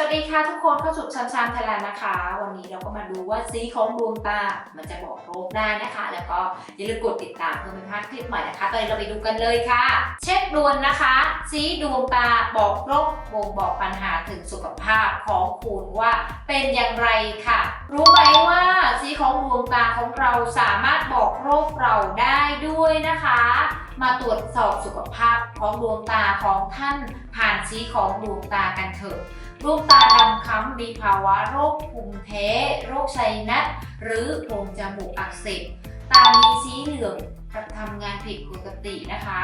สวัสดีค่ะทุกคนเข้าสู่ชันชันไทยแลนด์นะคะ วันนี้เราก็มาดูว่าสีของดวงตา มันจะบอกโรคได้นะคะ แล้วก็อย่าลืมกดติดตามเพื่อไม่พลาดคลิปใหม่นะคะตอนนี้เราไปดูกันเลยค่ะ เช็คดวงนะคะ สีดวงตาบอกโรคบ่งบอกปัญหาถึงสุขภาพของคุณว่าเป็นอย่างไรค่ะ รู้ไหม ตาของเราสามารถบอกโรคเราได้ด้วยนะคะ มาตรวจสอบสุขภาพของดวงตาของท่านผ่านสีของดวงตากันเถอะดวงตาดำค้ำมีภาวะโรคภูมิแพ้โรคไซนัสหรือโพรงจมูกอักเสบตามีสีเหลืองทำงานผิดปกตินะคะ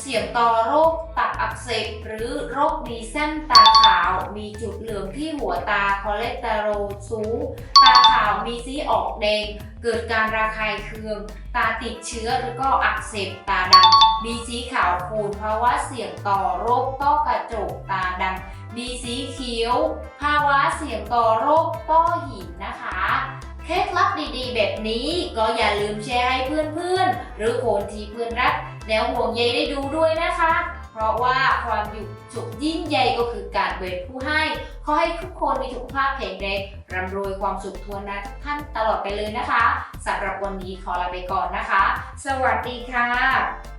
เสี่ยงต่อโรคตับอักเสบหรือโรคมีเส้นตาขาว มีจุดเหลืองที่หัวตาคอเลสเตอรอลสูง ตาขาว มีสีออกแดง เกิดการระคายเคือง ตาติดเชื้อหรือก็อักเสบตาดำมีสีขาวคูณภาวะเสี่ยงต่อโรคต้อกระจกตาดำมีสีเขียว ภาวะเสี่ยงต่อโรคต้อหินนะคะเคล็ดลับดีๆ แบบนี้ก็อย่าลืมแชร์ให้เพื่อนๆ หรือคนที่เพื่อนรัก แล้วห่วงใยได้ดูด้วยนะคะ เพราะว่าความอยู่สุขยิ่งใหญ่ก็คือการเป็นผู้ให้ ขอให้ทุกคนมีสุขภาพแข็งแรงร่ำรวยความสุขทั่วหน้าทุกท่านตลอดไปเลยนะคะสำหรับวันนี้ขอลาไปก่อนนะคะ สวัสดีค่ะ